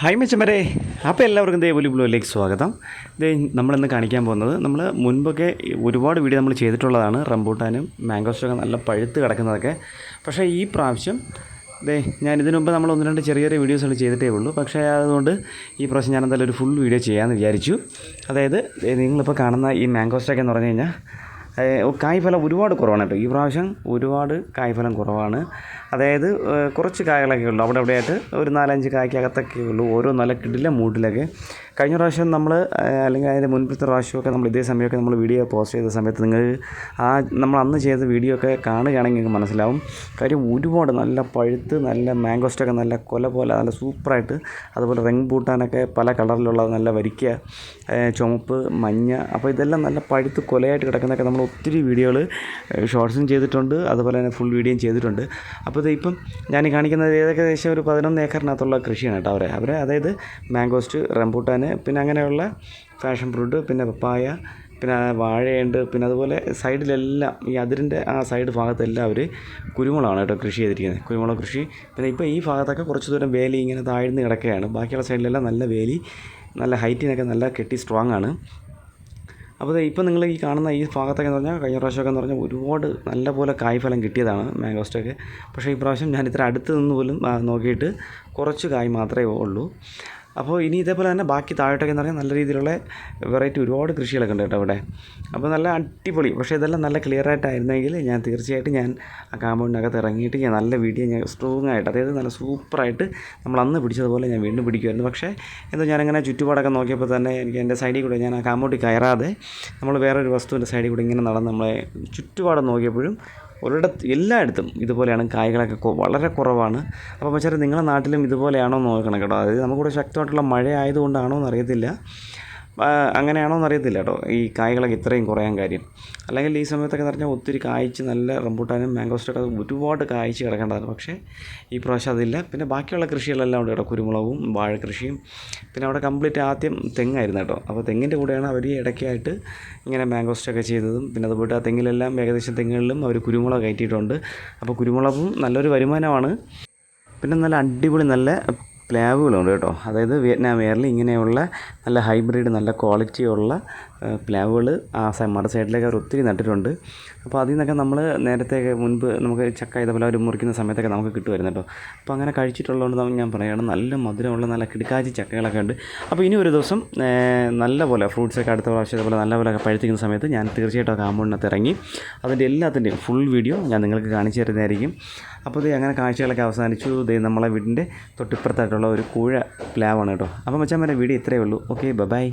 Hi മെച്ചമരെ അപ്പോൾ എല്ലാവർക്കും ദേ ഒലി ബ്ലോയിലേക്ക് സ്വാഗതം. ദേ നമ്മളിന്ന് കാണിക്കാൻ പോകുന്നത് നമ്മൾ മുൻപൊക്കെ ഒരുപാട് വീഡിയോ നമ്മൾ ചെയ്തിട്ടുള്ളതാണ് റംബൂട്ടാനും മാംഗോസ്റ്റൊക്കെ നല്ല പഴുത്ത് കിടക്കുന്നതൊക്കെ. പക്ഷേ ഈ പ്രാവശ്യം ദേ ഞാൻ ഇതിനു മുമ്പ് നമ്മൾ ഒന്ന് രണ്ട് ചെറിയ ചെറിയ വീഡിയോസുകൾ ചെയ്തിട്ടേ ഉള്ളൂ. പക്ഷേ അതുകൊണ്ട് ഈ പ്രാവശ്യം ഞാൻ എന്തായാലും ഒരു ഫുൾ വീഡിയോ ചെയ്യാമെന്ന് വിചാരിച്ചു. അതായത് നിങ്ങളിപ്പോൾ കാണുന്ന ഈ മാംഗോസ്റ്റൊക്കെ എന്ന് പറഞ്ഞു കഴിഞ്ഞാൽ കായ്ഫലം ഒരുപാട് കുറവാണ് കേട്ടോ. ഈ പ്രാവശ്യം ഒരുപാട് കായ്ഫലം കുറവാണ്. അതായത് കുറച്ച് കായകളൊക്കെ ഉള്ളൂ. അവിടെ അവിടെയായിട്ട് ഒരു നാലഞ്ച് കായ്ക്കകത്തൊക്കെ ഉള്ളൂ. ഓരോ നല്ല കിടില മൂട്ടിലൊക്കെ. കഴിഞ്ഞ പ്രാവശ്യം നമ്മൾ അല്ലെങ്കിൽ അതിന്റെ മുൻപത്തെ പ്രാവശ്യമൊക്കെ നമ്മൾ ഇതേ സമയമൊക്കെ നമ്മൾ വീഡിയോ പോസ്റ്റ് ചെയ്ത സമയത്ത് നിങ്ങൾ ആ നമ്മൾ അന്ന് ചെയ്ത വീഡിയോ ഒക്കെ കാണുകയാണെങ്കിൽ നിങ്ങൾക്ക് മനസ്സിലാവും. കാര്യം ഒരുപാട് നല്ല പഴുത്ത് നല്ല മാംഗോസ്റ്റൊക്കെ നല്ല കൊല പോലെ നല്ല സൂപ്പറായിട്ട് അതുപോലെ റെങ് ബൂട്ടാനൊക്കെ പല കളറിലുള്ള നല്ല വരിക്ക ചുമപ്പ് മഞ്ഞ അപ്പോൾ ഇതെല്ലാം നല്ല പഴുത്ത് കൊലയായിട്ട് കിടക്കുന്നൊക്കെ നമ്മൾ ഒത്തിരി വീഡിയോകൾ ഷോർട്സും ചെയ്തിട്ടുണ്ട്. അതുപോലെ തന്നെ ഫുൾ വീഡിയോയും ചെയ്തിട്ടുണ്ട്. അപ്പോൾ ഇത് ഇപ്പം ഞാൻ കാണിക്കുന്നത് ഏകദേശം ഒരു പതിനൊന്ന് ഏക്കറിനകത്തുള്ള കൃഷിയാണ് കേട്ടോ അവരെ. അവരെ അതായത് മാംഗോസ്റ്റ് റംബൂട്ടാൻ പിന്നെ അങ്ങനെയുള്ള ഫാഷൻ ഫ്രൂട്ട് പിന്നെ പപ്പായ പിന്നെ വാഴയുണ്ട് പിന്നെ അതുപോലെ സൈഡിലെല്ലാം ഈ അതിരിന്റെ ആ സൈഡ് ഭാഗത്തെല്ലാം അവർ കുരുമുളകാണ് കേട്ടോ കൃഷി ചെയ്തിരിക്കുന്നത്. കുരുമുളക് കൃഷി. പിന്നെ ഇപ്പോൾ ഈ ഭാഗത്തൊക്കെ കുറച്ച് ദൂരം വേലി ഇങ്ങനെ താഴ്ന്ന് കിടക്കുകയാണ്. ബാക്കിയുള്ള സൈഡിലെല്ലാം നല്ല വേലി നല്ല ഹൈറ്റിനൊക്കെ നല്ല കെട്ടി സ്ട്രോങ് ആണ്. അപ്പോൾ ഇപ്പോൾ നിങ്ങൾ ഈ കാണുന്ന ഈ ഭാഗത്തൊക്കെ എന്ന് പറഞ്ഞാൽ കഴിഞ്ഞ പ്രാവശ്യമൊക്കെ എന്ന് പറഞ്ഞാൽ ഒരുപാട് നല്ല പോലെ കായ്ഫലം കിട്ടിയതാണ് മാംഗോസ്റ്റൊക്കെ. പക്ഷേ ഈ പ്രാവശ്യം ഞാൻ ഇത്ര അടുത്ത് നിന്ന് പോലും നോക്കിയിട്ട് കുറച്ച് കായ് മാത്രമേ ഉള്ളൂ. അപ്പോൾ ഇനി ഇതേപോലെ തന്നെ ബാക്കി താഴോട്ടൊക്കെ എന്ന് പറഞ്ഞാൽ നല്ല രീതിയിലുള്ള വെറൈറ്റി ഒരുപാട് കൃഷികളൊക്കെ ഉണ്ട് കേട്ടോ ഇവിടെ അപ്പോൾ നല്ല അടിപൊളി. പക്ഷേ ഇതെല്ലാം നല്ല ക്ലിയർ ആയിട്ടായിരുന്നെങ്കിൽ ഞാൻ തീർച്ചയായിട്ടും ഞാൻ ആ കാമ്പൗണ്ടിനകത്ത് ഇറങ്ങിയിട്ട് ഞാൻ നല്ല വീഡിയോ ഞാൻ സ്ട്രോങ് ആയിട്ട് അതായത് നല്ല സൂപ്പറായിട്ട് നമ്മൾ അന്ന് പിടിച്ചതുപോലെ ഞാൻ വീണ്ടും പിടിക്കുമായിരുന്നു. പക്ഷേ എന്തോ ഞാനങ്ങനെ ചുറ്റുപാടൊക്കെ നോക്കിയപ്പോൾ തന്നെ എനിക്ക് എന്റെ സൈഡിൽ കൂടെ ഞാൻ ആ കാമ്പൗണ്ടിൽ കയറാതെ നമ്മൾ വേറൊരു വസ്തുവിന്റെ സൈഡിൽ കൂടെ ഇങ്ങനെ നടന്ന് നമ്മളെ ചുറ്റുപാട് നോക്കിയപ്പോഴും ഒരിടത്ത് എല്ലായിടത്തും ഇതുപോലെയാണ് കായ്കളൊക്കെ വളരെ കുറവാണ്. അപ്പോൾ മച്ചാരെ നിങ്ങളുടെ നാട്ടിലും ഇതുപോലെയാണോ നോക്കണം കേട്ടോ. അതായത് നമുക്കിവിടെ ശക്തമായിട്ടുള്ള മഴ ആയതുകൊണ്ടാണോ എന്നറിയത്തില്ല അങ്ങനെയാണോ എന്നറിയത്തില്ല കേട്ടോ ഈ കായ്കളൊക്കെ ഇത്രയും കുറയാൻ കാര്യം. അല്ലെങ്കിൽ ഈ സമയത്തൊക്കെ എന്ന് പറഞ്ഞാൽ ഒത്തിരി കായ്ച്ച് നല്ല റംബൂട്ടാനും മാംഗോസ്റ്റൊക്കെ ഒരുപാട് കായ്ച്ച് കിടക്കേണ്ടതാണ് പക്ഷേ ഈ പ്രാവശ്യം അതില്ല. പിന്നെ ബാക്കിയുള്ള കൃഷികളെല്ലാം ഉണ്ട് കേട്ടോ. കുരുമുളകും വാഴ കൃഷിയും പിന്നെ അവിടെ കംപ്ലീറ്റ് ആദ്യം തെങ്ങായിരുന്നു കേട്ടോ. അപ്പോൾ തെങ്ങിന്റെ കൂടെയാണ് അവർ ഇടയ്ക്കായിട്ട് ഇങ്ങനെ മാംഗോസ്റ്റൊക്കെ ചെയ്തതും. പിന്നെ അതുപോലെ ആ തെങ്ങിലെല്ലാം ഏകദേശം തെങ്ങുകളിലും അവർ കുരുമുളക് കയറ്റിയിട്ടുണ്ട്. അപ്പോൾ കുരുമുളകും നല്ലൊരു വരുമാനമാണ്. പിന്നെ നല്ല അടിപൊളി നല്ല പ്ലാവുകളുണ്ട് കേട്ടോ. അതായത് വിയറ്റ്നാം എയറിൽ ഇങ്ങനെയുള്ള നല്ല ഹൈബ്രിഡ് നല്ല ക്വാളിറ്റിയുള്ള പ്ലാവുകൾ ആ മറ സൈഡിലേക്ക് അവർ ഒത്തിരി നട്ടിട്ടുണ്ട്. അപ്പോൾ അതിൽ നിന്നൊക്കെ നമ്മൾ നേരത്തെ മുൻപ് നമുക്ക് ചക്ക ഇതേപോലെ അവർ മുറിക്കുന്ന സമയത്തൊക്കെ നമുക്ക് കിട്ടുമായിരുന്നു കേട്ടോ. അപ്പോൾ അങ്ങനെ കഴിച്ചിട്ടുള്ളതുകൊണ്ട് ഞാൻ പറയുകയാണ് നല്ല മധുരമുള്ള നല്ല കിടുക്കാച്ചി ചക്കകളൊക്കെ ഉണ്ട്. അപ്പോൾ ഇനി ഒരു ദിവസം നല്ലപോലെ നല്ല പോലെ ഫ്രൂട്ട്സൊക്കെ അടുത്ത പ്രാവശ്യം ഇതുപോലെ നല്ല പോലെ പഴുത്തിക്കുന്ന സമയത്ത് ഞാൻ തീർച്ചയായിട്ടും ആ കാമ്പൗണ്ടിനകത്ത് ഇറങ്ങി അതിന്റെ എല്ലാത്തിന്റെയും ഫുൾ വീഡിയോ ഞാൻ നിങ്ങൾക്ക് കാണിച്ചു തരുന്നതായിരിക്കും. അപ്പോൾ ഇത് അങ്ങനെ കാഴ്ചകളൊക്കെ അവസാനിച്ചു. ഇത് നമ്മളെ വീടിന്റെ തൊട്ടിപ്പുറത്തായിട്ടുള്ള ഒരു കൂഴ പ്ലാവാണ് കേട്ടോ. അപ്പോൾ മച്ചാൻ വരെ വീഡിയോ ഇത്രയേ ഉള്ളൂ. Okay bye.